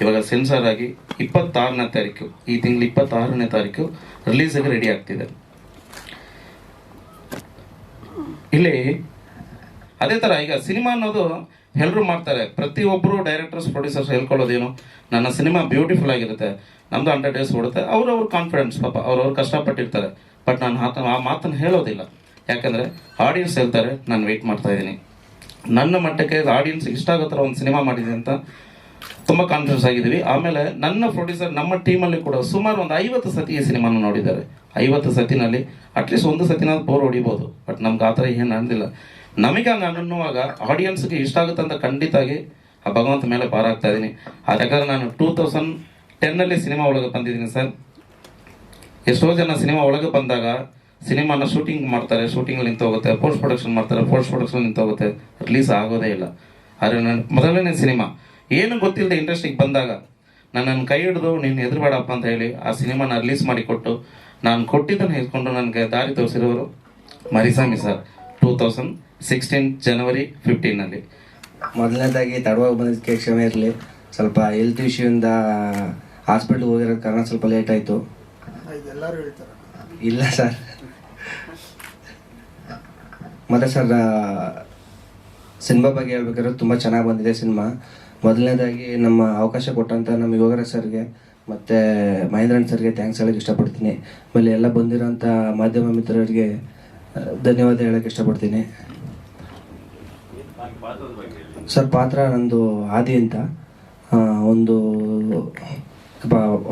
ಇವಾಗ ಸೆನ್ಸಾರ್ ಆಗಿ ಇಪ್ಪತ್ತಾರನೇ ತಾರೀಕು, ಈ ತಿಂಗಳು ಇಪ್ಪತ್ತಾರನೇ ತಾರೀಕು ರಿಲೀಸಿಗೆ ರೆಡಿ ಆಗ್ತಿದೆ. ಇಲ್ಲಿ ಅದೇ ಥರ ಈಗ ಸಿನಿಮಾ ಅನ್ನೋದು ಎಲ್ಲರೂ ಮಾಡ್ತಾರೆ. ಪ್ರತಿಯೊಬ್ಬರು ಡೈರೆಕ್ಟರ್ಸ್ ಪ್ರೊಡ್ಯೂಸರ್ಸ್ ಹೇಳ್ಕೊಳ್ಳೋದೇನು, ನನ್ನ ಸಿನಿಮಾ ಬ್ಯೂಟಿಫುಲ್ ಆಗಿರುತ್ತೆ, ನಮ್ದು ಹಂಡ್ರೆಡ್ ಡೇಸ್ ಓಡುತ್ತೆ, ಅವ್ರವ್ರ ಕಾನ್ಫಿಡೆನ್ಸ್ ಪಾಪ, ಅವ್ರವ್ರು ಕಷ್ಟಪಟ್ಟಿರ್ತಾರೆ. ಬಟ್ ನಾನು ಆತ ಆ ಮಾತನ್ನು ಹೇಳೋದಿಲ್ಲ. ಯಾಕಂದರೆ ಆಡಿಯನ್ಸ್ ಹೇಳ್ತಾರೆ, ನಾನು ವೆಯ್ಟ್ ಮಾಡ್ತಾ ಇದ್ದೀನಿ. ನನ್ನ ಮಟ್ಟಕ್ಕೆ ಆಡಿಯನ್ಸ್ ಇಷ್ಟ ಆಗೋ ಥರ ಒಂದು ಸಿನಿಮಾ ಮಾಡಿದೆ ಅಂತ ತುಂಬ ಕಾನ್ಫಿಡೆನ್ಸ್ ಆಗಿದ್ದೀವಿ. ಆಮೇಲೆ ನನ್ನ ಪ್ರೊಡ್ಯೂಸರ್ ನಮ್ಮ ಟೀಮಲ್ಲಿ ಕೂಡ ಸುಮಾರು ಒಂದು ಐವತ್ತು ಸತಿ ಈ ಸಿನಿಮಾನ ನೋಡಿದ್ದಾರೆ. ಐವತ್ತು ಸತಿನಲ್ಲಿ ಅಟ್ಲೀಸ್ಟ್ ಒಂದು ಸತಿನಾದ್ರು ಬೋರ್ ಹೊಡಿಬೋದು. ಬಟ್ ನಮ್ಗೆ ಆ ಥರ ಏನು ಅನ್ನಿಲ್ಲ ನಮಗೆ ಹಂಗೆ ಅನ್ನುವಾಗ ಆಡಿಯನ್ಸ್ಗೆ ಇಷ್ಟ ಆಗುತ್ತೆ ಅಂತ ಖಂಡಿತಾಗಿ ಆ ಭಗವಂತ ಮೇಲೆ ಪಾರಾಗ್ತಾ ಇದ್ದೀನಿ. ಅದು ಯಾಕಂದ್ರೆ ನಾನು ಟೂ ತೌಸಂಡ್ ಟೆನ್ನಲ್ಲಿ ಸಿನಿಮಾ ಒಳಗೆ ಬಂದಿದ್ದೀನಿ ಸರ್. ಎಷ್ಟೋ ಜನ ಸಿನಿಮಾ ಒಳಗೆ ಬಂದಾಗ ಸಿನಿಮಾನ ಶೂಟಿಂಗ್ ಮಾಡ್ತಾರೆ ಶೂಟಿಂಗ್ ನಿಂತು ಹೋಗುತ್ತೆ ಪೋಸ್ಟ್ ಪ್ರೊಡಕ್ಷನ್ ಮಾಡ್ತಾರೆ ಪೋಸ್ಟ್ ಪ್ರೊಡಕ್ಷನ್ ನಿಂತು ಹೋಗುತ್ತೆ ರಿಲೀಸ್ ಆಗೋದೇ ಇಲ್ಲ. ಆದರೆ ನನ್ನ ಮೊದಲನೇ ಸಿನಿಮಾ. ಏನು ಗೊತ್ತಿಲ್ಲದೆ ಇಂಡಸ್ಟ್ರಿಗೆ ಬಂದಾಗ ನನ್ನನ್ನು ಕೈ ಹಿಡಿದು ನೀನು ಹೆದರ್ಬೇಡಪ್ಪ ಅಂತ ಹೇಳಿ ಆ ಸಿನಿಮಾನ ರಿಲೀಸ್ ಮಾಡಿ ಕೊಟ್ಟು ನಾನು ಕೊಟ್ಟಿದ್ದನ್ನು ಹಿಡ್ಕೊಂಡು ನನಗೆ ದಾರಿ ತೋರಿಸಿರೋರು Marisami sir. Two thousand sixteen January ಫಿಫ್ಟೀನಲ್ಲಿ ಮೊದಲನೇದಾಗಿ ತಡವಾಗಿ ಬಂದಿದ್ದಕ್ಕೆ ಕ್ಷಮೆ ಇರಲಿ ಸ್ವಲ್ಪ ಹೆಲ್ತ್ ಇಶ್ಯೂಯಿಂದ ಹಾಸ್ಪಿಟ್ಲ್ಗೆ ಹೋಗಿರೋ ಕಾರಣ ಸ್ವಲ್ಪ ಲೇಟ್ ಆಯಿತು. ಇದೆಲ್ಲರೂ ಹೇಳ್ತಾರೆ. ಇಲ್ಲ ಸರ್. ಮತ್ತೆ ಸರ್ ಸಿನಿಮಾ ಬಗ್ಗೆ ಹೇಳ್ಬೇಕಾದ್ರೆ ತುಂಬ ಚೆನ್ನಾಗಿ ಬಂದಿದೆ ಸಿನಿಮಾ. ಮೊದಲನೇದಾಗಿ ನಮ್ಮ ಅವಕಾಶ ಕೊಟ್ಟಂಥ ನಮ್ಮ ಯೋಗರ ಸರ್ಗೆ, ಮತ್ತು ಮಹೇಂದ್ರನ್ ಸರ್ಗೆ ಥ್ಯಾಂಕ್ಸ್ ಹೇಳಕ್ಕೆ ಇಷ್ಟಪಡ್ತೀನಿ. ಆಮೇಲೆ ಎಲ್ಲ ಬಂದಿರೋಂಥ ಮಾಧ್ಯಮ ಮಿತ್ರರಿಗೆ ಧನ್ಯವಾದ ಹೇಳಕ್ಕೆ ಇಷ್ಟಪಡ್ತೀನಿ. ಸರ್, ಪಾತ್ರ ನಂದು ಆದಿ ಅಂತ. ಒಂದು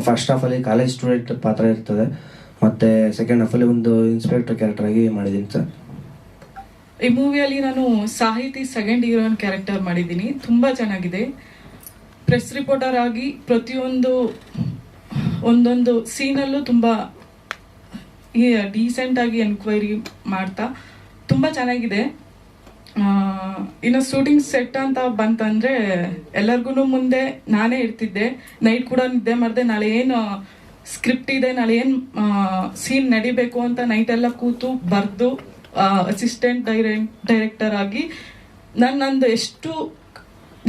ಫಸ್ಟ್ ಹಾಫಲ್ಲಿ ಕಾಲೇಜ್ ಸ್ಟೂಡೆಂಟ್ ಪಾತ್ರ ಇರ್ತದೆ. ಮತ್ತು ಸೆಕೆಂಡ್ ಹಾಫಲ್ಲಿ ಒಂದು ಇನ್ಸ್ಪೆಕ್ಟರ್ ಕ್ಯಾರೆಕ್ಟರ್ ಆಗಿ ಮಾಡಿದ್ದೀನಿ ಸರ್. ಈ ಮೂವಿಯಲ್ಲಿ ನಾನು ಸಾಹಿತಿ ಸೆಕೆಂಡ್ ಹೀರೋನ್ ಕ್ಯಾರೆಕ್ಟರ್ ಮಾಡಿದ್ದೀನಿ. ತುಂಬ ಚೆನ್ನಾಗಿದೆ. ಪ್ರೆಸ್ ರಿಪೋರ್ಟರ್ ಆಗಿ ಪ್ರತಿಯೊಂದು, ಒಂದೊಂದು ಸೀನಲ್ಲೂ ತುಂಬ ಡೀಸೆಂಟ್ ಆಗಿ ಎನ್ಕ್ವೈರಿ ಮಾಡ್ತಾ ತುಂಬ ಚೆನ್ನಾಗಿದೆ. ಇನ್ನು ಶೂಟಿಂಗ್ ಸೆಟ್ ಅಂತ ಬಂತಂದರೆ ಎಲ್ಲರಿಗೂ ಮುಂದೆ ನಾನೇ ಇರ್ತಿದ್ದೆ. ನೈಟ್ ಕೂಡ ನಿದ್ದೆ ಮಾಡಿದೆ, ನಾಳೆ ಏನು ಸ್ಕ್ರಿಪ್ಟ್ ಇದೆ, ನಾಳೆ ಏನು ಸೀನ್ ನಡಿಬೇಕು ಅಂತ ನೈಟ್ ಎಲ್ಲ ಕೂತು ಬರೆದು ಅಸಿಸ್ಟೆಂಟ್ ಡೈರೆಕ್ಟ್ ಡೈರೆಕ್ಟರ್ ಆಗಿ ನಾನು ನಂದು ಎಷ್ಟು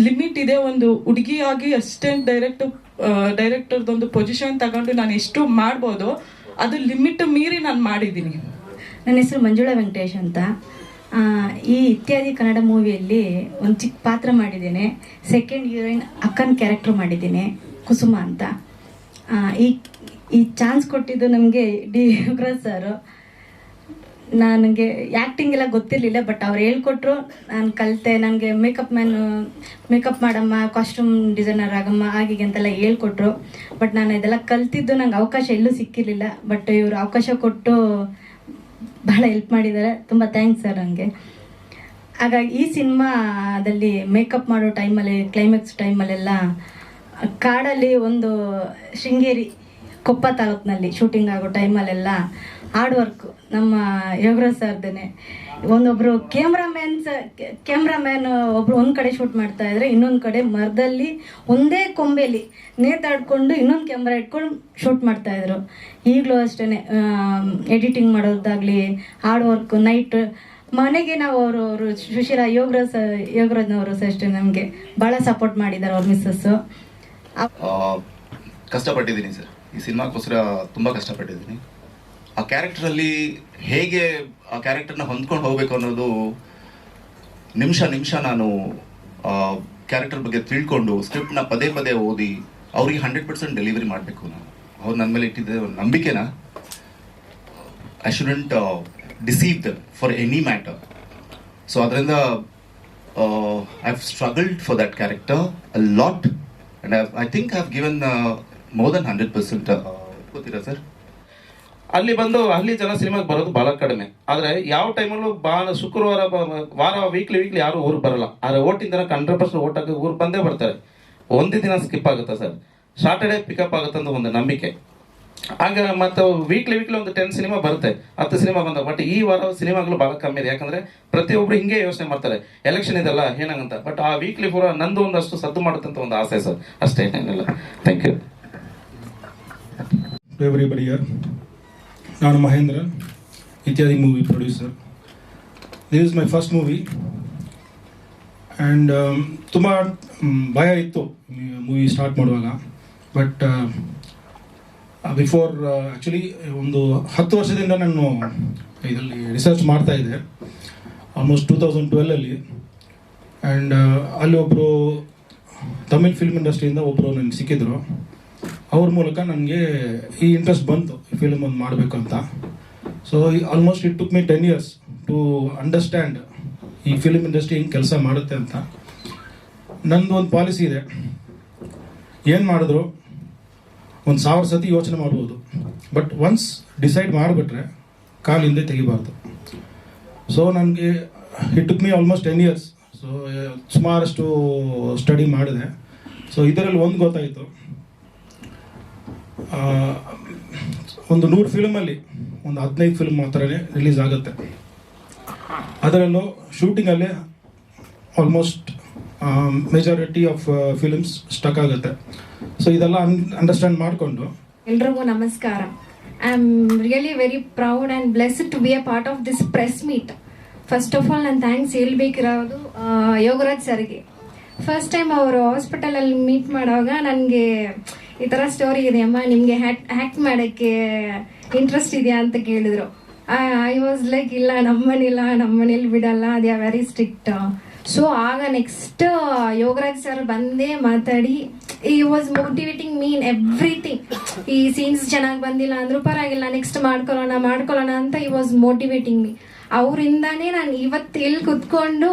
ಲಿಮಿಟ್ ಇದೆ, ಒಂದು ಹುಡುಗಿಯಾಗಿ ಅಸಿಸ್ಟೆಂಟ್ ಡೈರೆಕ್ಟ್ ಡೈರೆಕ್ಟರ್ದೊಂದು ಪೊಸಿಷನ್ ತಗೊಂಡು ನಾನು ಎಷ್ಟು ಮಾಡ್ಬೋದು, ಅದು ಲಿಮಿಟ್ ಮೀರಿ ನಾನು ಮಾಡಿದ್ದೀನಿ. ನನ್ನ ಹೆಸರು ಮಂಜುಳಾ ವೆಂಕಟೇಶ್ ಅಂತ. ಈ ಇತ್ಯಾದಿ ಕನ್ನಡ ಮೂವಿಯಲ್ಲಿ ಒಂದು ಚಿಕ್ಕ ಪಾತ್ರ ಮಾಡಿದ್ದೇನೆ. ಸೆಕೆಂಡ್ ಹೀರೋಯಿನ್ ಅಕ್ಕನ ಕ್ಯಾರೆಕ್ಟರ್ ಮಾಡಿದ್ದೀನಿ, ಕುಸುಮ ಅಂತ. ಈ ಈ ಚಾನ್ಸ್ ಕೊಟ್ಟಿದ್ದು ನಮಗೆ ಡಿ. ಯುಗರಾಜ್ ಸರು. ನನಗೆ ಆ್ಯಕ್ಟಿಂಗ್ ಎಲ್ಲ ಗೊತ್ತಿರಲಿಲ್ಲ ಬಟ್ ಅವ್ರು ಹೇಳ್ಕೊಟ್ರು, ನಾನು ಕಲಿತೆ, ನನಗೆ ಮೇಕಪ್ ಮ್ಯಾನ್ ಮೇಕಪ್ ಮಾಡಮ್ಮ ಕಾಸ್ಟ್ಯೂಮ್ ಡಿಸೈನರ್ ಆಗಮ್ಮ ಹಾಗೆ ಅಂತೆಲ್ಲ ಹೇಳ್ಕೊಟ್ರು. ಬಟ್ ನಾನು ಇದೆಲ್ಲ ಕಲ್ತಿದ್ದು ನಂಗೆ ಅವಕಾಶ ಎಲ್ಲೂ ಸಿಕ್ಕಿರಲಿಲ್ಲ ಬಟ್ ಇವರು ಅವಕಾಶ ಕೊಟ್ಟು ಬಹಳ ಹೆಲ್ಪ್ ಮಾಡಿದ್ದಾರೆ. ತುಂಬ ಥ್ಯಾಂಕ್ಸ್ ಸರ್ ನನಗೆ ಹಾಗಾಗಿ ಈ ಸಿನಿಮಾದಲ್ಲಿ ಮೇಕಪ್ ಮಾಡೋ ಟೈಮಲ್ಲಿ ಕ್ಲೈಮ್ಯಾಕ್ಸ್ ಟೈಮಲ್ಲೆಲ್ಲ ಕಾಡಲ್ಲಿ ಒಂದು ಶೃಂಗೇರಿ ಕೊಪ್ಪ ತಾಲೂಕಿನಲ್ಲಿ ಶೂಟಿಂಗ್ ಆಗೋ ಟೈಮಲ್ಲೆಲ್ಲ ಹಾರ್ಡ್ ವರ್ಕ್ ನಮ್ಮ ಯೋಗರಾಜ್ ಸರ್ದೇನೆ, ಒಂದೊಬ್ರು ಕ್ಯಾಮ್ರಾಮ್ಯಾನ್ಸ್ ಕ್ಯಾಮ್ರಾಮ್ಯಾನ್ ಒಬ್ರು ಒಂದು ಕಡೆ ಶೂಟ್ ಮಾಡ್ತಾ ಇದ್ರೆ ಇನ್ನೊಂದು ಕಡೆ ಮರದಲ್ಲಿ ಒಂದೇ ಕೊಂಬೆಲಿ ನೇತಾಡ್ಕೊಂಡು ಇನ್ನೊಂದು ಕ್ಯಾಮ್ರಾ ಇಟ್ಕೊಂಡು ಶೂಟ್ ಮಾಡ್ತಾ ಇದ್ರು. ಈಗಲೂ ಅಷ್ಟೇ ಎಡಿಟಿಂಗ್ ಮಾಡೋದಾಗ್ಲಿ ಹಾರ್ಡ್ ವರ್ಕ್ ನೈಟ್ ಮನೆಗೆ ನಾವು ಅವರು ಅವರು ಸುಶೀಲ, ಯೋಗರಾಜ್ ಯೋಗರಾಜ್ನವರು ಸಹ ಅಷ್ಟೇ ನಮಗೆ. ಭಾಳ ಸಪೋರ್ಟ್ ಮಾಡಿದ್ದಾರೆ ಅವ್ರ ಮಿಸ್ಸಸ್ಸು ಕಷ್ಟಪಟ್ಟಿದ್ದೀನಿ ಸರ್. ಈ ಸಿನಿಮಾಕ್ಕೋಸ್ಕರ ತುಂಬ ಕಷ್ಟಪಟ್ಟಿದ್ದೀನಿ. ಆ ಕ್ಯಾರೆಕ್ಟರಲ್ಲಿ ಹೇಗೆ ಆ ಕ್ಯಾರೆಕ್ಟರ್ನ ಹೊಂದ್ಕೊಂಡು ಹೋಗಬೇಕು ಅನ್ನೋದು ನಿಮಿಷ ನಿಮಿಷ ನಾನು ಕ್ಯಾರೆಕ್ಟರ್ ಬಗ್ಗೆ ತಿಳ್ಕೊಂಡು ಸ್ಕ್ರಿಪ್ಟ್ನ ಪದೇ ಪದೇ ಓದಿ ಅವ್ರಿಗೆ ಹಂಡ್ರೆಡ್ ಪರ್ಸೆಂಟ್ ಡೆಲಿವರಿ ಮಾಡಬೇಕು ನಾನು. ಅವ್ರು ನನ್ನ ಮೇಲೆ ಇಟ್ಟಿದ್ದ ನಂಬಿಕೆನ, I shouldn't deceive them for any matter. So ಅದರಿಂದ I have struggled for that character a lot. And I think I have given more than hundred percent ಗೊತ್ತಿರಾ sir ಅಲ್ಲಿ ಬಂದು, ಅಲ್ಲಿ ಜನ ಸಿನಿಮಾಗೆ ಬರೋದು ಬಹಳ ಕಡಿಮೆ. ಆದರೆ ಯಾವ ಟೈಮಲ್ಲೂ ಬಹಳ ಶುಕ್ರವಾರ ವಾರ ವೀಕ್ಲಿ ವೀಕ್ಲಿ ಯಾರು ಊರಿಗೆ ಬರಲ್ಲ. ಆದರೆ ಓಟಿನ ದಿನಕ್ಕೆ ಹಂಡ್ರೆಡ್ ಪರ್ಸೆಂಟ್ ಓಟ್ ಊರಿಗೆ ಬಂದೇ ಬರ್ತಾರೆ. ಒಂದೇ ದಿನ ಸ್ಕಿಪ್ ಆಗುತ್ತೆ ಸರ್ ಸಾಟರ್ಡೆ ಪಿಕಪ್ ಆಗುತ್ತೆ ಅಂತ ಒಂದು ನಂಬಿಕೆ. ಆಗ ಮತ್ತು ವೀಕ್ಲಿ ವೀಕ್ಲಿ ಒಂದು ಟೆನ್ ಸಿನಿಮಾ ಬರುತ್ತೆ, ಹತ್ತು ಸಿನಿಮಾ ಬಂದ ಬಟ್ ಈ ವಾರ ಸಿನಿಮಾಗಳು ಭಾಳ ಕಮ್ಮಿ ಇದೆ. ಯಾಕಂದರೆ ಪ್ರತಿಯೊಬ್ಬರು ಹಿಂಗೆ ಯೋಚನೆ ಮಾಡ್ತಾರೆ. ಎಲೆಕ್ಷನ್ ಇದೆಲ್ಲ ಏನಾಗಂತ. ಬಟ್ ಆ ವೀಕ್ಲಿ ಪೂರ ನಂದು ಒಂದಷ್ಟು ಸದ್ದು ಮಾಡುತ್ತಂತ ಒಂದು ಆಸೆ ಸರ್ ಅಷ್ಟೇ, ಏನಿಲ್ಲ. ಥ್ಯಾಂಕ್ ಯು ಎವ್ರಿಬಡಿ ಇಯರ್ ನಾನು ಮಹೇಂದ್ರ, ಇತ್ಯಾದಿ movie producer this is my first movie and ತುಂಬ ಭಯ ಇತ್ತು ಮೂವಿ ಸ್ಟಾರ್ಟ್ ಮಾಡುವಾಗ. ಬಟ್ ಬಿಫೋರ್ ಆ್ಯಕ್ಚುಲಿ ಒಂದು ಹತ್ತು ವರ್ಷದಿಂದ ನಾನು ಇದರಲ್ಲಿ ರಿಸರ್ಚ್ ಮಾಡ್ತಾ ಇದ್ದೆ. ಆಲ್ಮೋಸ್ಟ್ ಟೂ ತೌಸಂಡ್ ಟ್ವೆಲ್ಲಲ್ಲಿ ಆ್ಯಂಡ್ ಅಲ್ಲಿ ಒಬ್ಬರು ತಮಿಳ್ ಫಿಲ್ಮ್ ಇಂಡಸ್ಟ್ರಿಯಿಂದ ಒಬ್ಬರು ನನಗೆ ಸಿಕ್ಕಿದ್ರು. ಅವ್ರ ಮೂಲಕ ನನಗೆ ಈ ಇಂಟ್ರೆಸ್ಟ್ ಬಂತು, ಈ ಫಿಲಮ್ ಒಂದು ಮಾಡಬೇಕು ಅಂತ so almost it took me ten years to understand ಈ ಫಿಲ್ಮ್ ಇಂಡಸ್ಟ್ರಿ ಹೆಂಗೆ ಕೆಲಸ ಮಾಡುತ್ತೆ ಅಂತ. ನಂದು ಒಂದು ಪಾಲಿಸಿ ಇದೆ. ಏನು ಮಾಡಿದ್ರು? ಒಂದು ಸಾವಿರ ಸತಿ ಯೋಚನೆ ಮಾಡ್ಬೋದು. ಬಟ್ ಒನ್ಸ್ ಡಿಸೈಡ್ ಮಾಡಿಬಿಟ್ರೆ, ಕಾಲು ಹಿಂದೆ ತೆಗಿಬಾರ್ದು. ಸೊ ನನಗೆ it took me almost ten years so ಸುಮಾರಷ್ಟು ಸ್ಟಡಿ ಮಾಡಿದೆ. ಸೊ ಇದರಲ್ಲಿ ಒಂದು ಗೊತ್ತಾಯಿತು. ಒಂದು ನೂರು ಫಿಲ್ಮಲ್ಲಿ ಒಂದು ಹದಿನೈದು ಫಿಲ್ಮ್ ಮಾತ್ರನೇ ರಿಲೀಸ್ ಆಗುತ್ತೆ. ಅದರಲ್ಲೂ ಶೂಟಿಂಗಲ್ಲೇ almost majority of films stuck ಆಗುತ್ತೆ. ಸೊ ಇದೆಲ್ಲ ಅಂಡರ್ಸ್ಟ್ಯಾಂಡ್ ಮಾಡಿಕೊಂಡು. ಎಲ್ರಿಗೂ ನಮಸ್ಕಾರ. I am really very proud and blessed to be a part of this press meet first of all ನಾನು ಥ್ಯಾಂಕ್ಸ್ ಹೇಳ್ಬೇಕಿರೋದು ಆ, ಯೋಗರಾಜ್ ಸರ್ಗೆ. ಫಸ್ಟ್ ಟೈಮ್ ಅವರು ಹಾಸ್ಪಿಟಲಲ್ಲಿ ಮೀಟ್ ಮಾಡುವಾಗ ನನಗೆ ಈ ಥರ ಸ್ಟೋರಿ ಇದೆ, ಅಮ್ಮ, ನಿಮಗೆ ಹ್ಯಾಕ್ ಮಾಡಕ್ಕೆ ಮಾಡೋಕ್ಕೆ ಇಂಟ್ರೆಸ್ಟ್ ಇದೆಯಾ ಅಂತ ಕೇಳಿದ್ರು. ಐ ವಾಸ್ ಲೈಕ್ ಇಲ್ಲ, ನಮ್ಮನಿಲ್ಲ, ನಮ್ಮನೇಲಿ ಬಿಡಲ್ಲ ಅದೇ ವೆರಿ ಸ್ಟ್ರಿಕ್ಟ್ ಸೊ ಆಗ ನೆಕ್ಸ್ಟ್ ಯೋಗರಾಜ್ ಸರ್ ಬಂದೇ ಮಾತಾಡಿ he was motivating mean everything ಈ ಸೀನ್ಸ್ ಚೆನ್ನಾಗಿ ಬಂದಿಲ್ಲ ಅಂದ್ರೂ ಪರವಾಗಿಲ್ಲ ನೆಕ್ಸ್ಟ್ ಮಾಡ್ಕೊಳ್ಳೋಣ ಮಾಡ್ಕೊಳ್ಳೋಣ ಅಂತ ಈ ವಾಸ್ ಮೋಟಿವೇಟಿಂಗ್ ಮೀ ಅವರಿಂದಾನೇ ನಾನು ಇವತ್ತು ಇಲ್ಲಿ ಕುತ್ಕೊಂಡು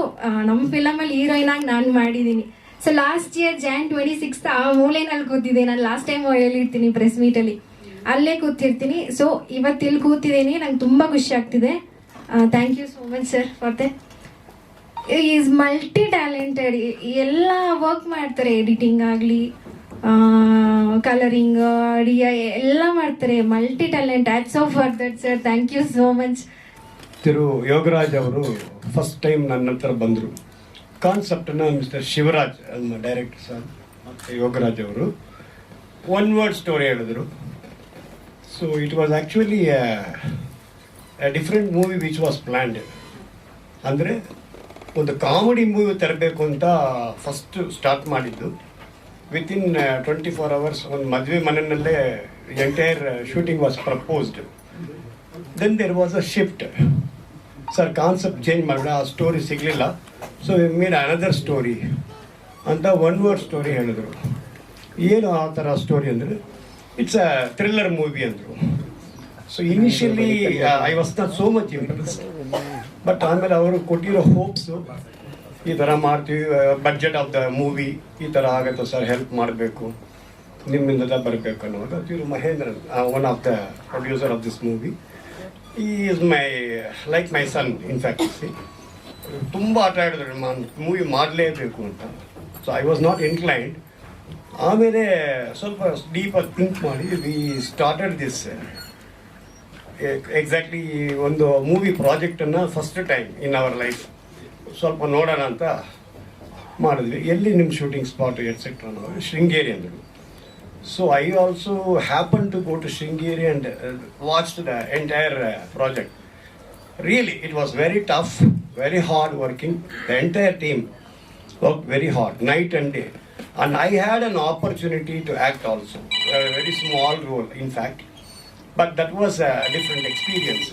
ನಮ್ಮ ಫಿಲಮಲ್ಲಿ ಹೀರೋಯಿನ್ ಆಗಿ ನಾನು ಮಾಡಿದ್ದೀನಿ so last year Jan twenty sixth ಆ ಮೂಲೆನಲ್ಲಿ ಕೂತಿದ್ದೆ. ನಾನು ಲಾಸ್ಟ್ ಟೈಮ್ ಹೇಳಿರ್ತೀನಿ ಪ್ರೆಸ್ ಮೀಟಲ್ಲಿ ಅಲ್ಲೇ. ಕೂತಿರ್ತೀನಿ. ಸೊ ಇವತ್ತು ಇಲ್ಲಿ ಕೂತಿದ್ದೀನಿ. ನಂಗೆ ತುಂಬ ಖುಷಿ ಆಗ್ತಿದೆ. Thank you so much sir for the is multi talented ಎಲ್ಲ ವರ್ಕ್ ಮಾಡ್ತಾರೆ. ಎಡಿಟಿಂಗ್ ಆಗಲಿ ಕಲರಿಂಗ್ ಅಡಿಯ ಎಲ್ಲ ಮಾಡ್ತಾರೆ. Multi talent hats off for that sir thank you so much Thiru Yogaraj ಅವರು ಫಸ್ಟ್ ಟೈಮ್ ನನ್ನ ಹತ್ರ ಬಂದರು. ಕಾನ್ಸೆಪ್ಟನ್ನು ಮಿಸ್ಟರ್ ಶಿವರಾಜ್ ನಮ್ಮ ಡೈರೆಕ್ಟರ್ ಸರ್ ಮತ್ತು ಯೋಗರಾಜ್ ಅವರು ಒನ್ ವರ್ಡ್ ಸ್ಟೋರಿ ಹೇಳಿದ್ರು. So it was actually different movie which was planned ಅಂದರೆ, ಒಂದು ಕಾಮಿಡಿ ಮೂವಿ ತರಬೇಕು ಅಂತ ಫಸ್ಟ್ ಸ್ಟಾರ್ಟ್ ಮಾಡಿದ್ದು. ವಿತಿನ್ ಟ್ವೆಂಟಿ ಫೋರ್ ಅವರ್ಸ್ ಒಂದು ಮದುವೆ ಮನೆಯಲ್ಲೇ entire shooting was proposed then there was a shift sir concept change ಮಾಡಿದ್ರೆ ಆ ಸ್ಟೋರಿ ಸಿಗಲಿಲ್ಲ. ಸೊ ಮೀನ್ ಅನದರ್ ಸ್ಟೋರಿ ಅಂತ ಒನ್ ವರ್ಡ್ ಸ್ಟೋರಿ ಹೇಳಿದರು. ಏನು ಆ ಥರ ಸ್ಟೋರಿ ಅಂದರೆ? ಇಟ್ಸ್ ಅ ಥ್ರಿಲ್ಲರ್ ಮೂವಿ ಅಂದರು. So initially I was not so much interest but ಆಮೇಲೆ ಅವರು ಕೊಟ್ಟಿರೋ ಹೋಪ್ಸು ಈ ಥರ ಮಾಡ್ತೀವಿ ಬಡ್ಜೆಟ್ ಆಫ್ ದ ಮೂವಿ ಈ ಥರ ಆಗುತ್ತೆ ಸರ್ ಹೆಲ್ಪ್ ಮಾಡಬೇಕು, ನಿಮ್ಮಿಂದ ಬರಬೇಕು ಅನ್ನೋದು ಇವರು Mahendran one of the producer of this movie he is my like my son in fact C ತುಂಬ ಆಟ ಆಡಿದ್ರು ಮೂವಿ ಮಾಡಲೇಬೇಕು ಅಂತ. So I was not inclined ಆಮೇಲೆ ಸ್ವಲ್ಪ ಡೀಪಾಗಿ ಥಿಂಕ್ ಮಾಡಿ ವಿ ಸ್ಟಾರ್ಟೆಡ್ ದಿಸ್ ಎಕ್ಸಾಕ್ಟ್ಲಿ ಒಂದು movie ಪ್ರಾಜೆಕ್ಟನ್ನು first time in our life ಸ್ವಲ್ಪ ನೋಡೋಣ ಅಂತ ಮಾಡಿದ್ವಿ. ಎಲ್ಲಿ ನಿಮ್ಮ ಶೂಟಿಂಗ್ ಸ್ಪಾಟ್ ಎಟ್ಸೆಟ್ರಾ ನಾವು ಶೃಂಗೇರಿ ಅಂದರು So I also happened to go to Shingiri and uh, watched the entire uh, project. Really, it was very tough, very hard working. The entire team worked very hard, night and day. And I had an opportunity to act also, a very small role, in fact. But that was a different experience.